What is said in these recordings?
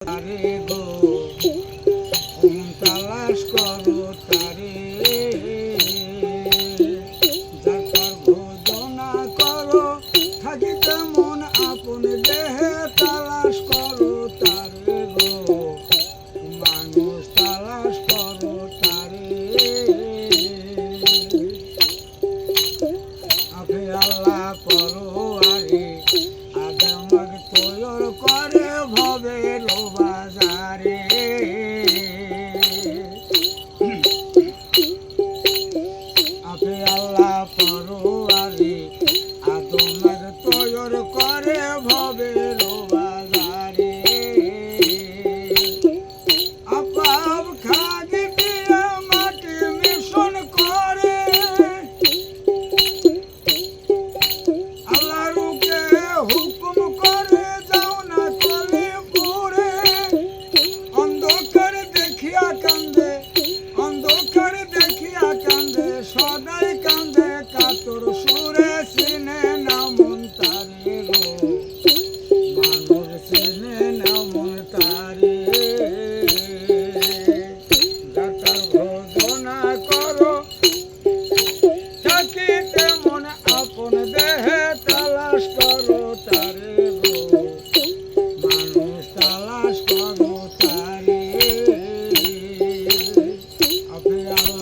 আরে গো। রে আপনি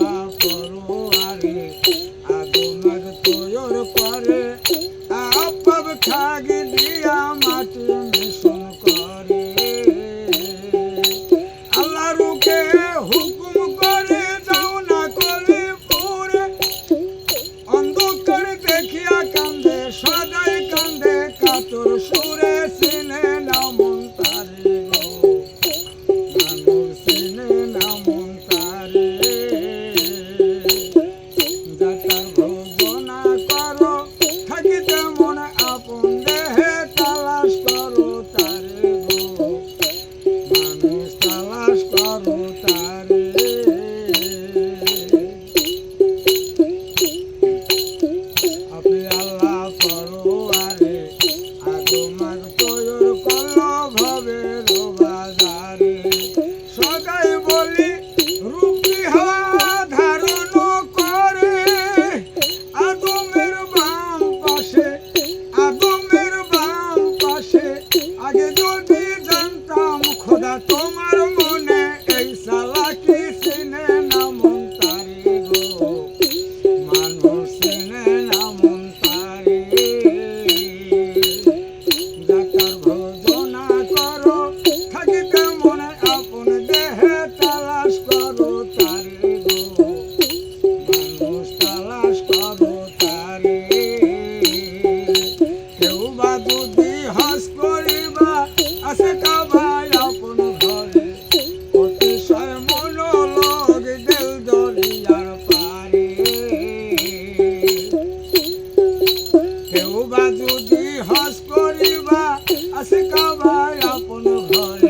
i don't know কেউ বা যদি হস করিবা আছে কাবায় আপন ঘরে।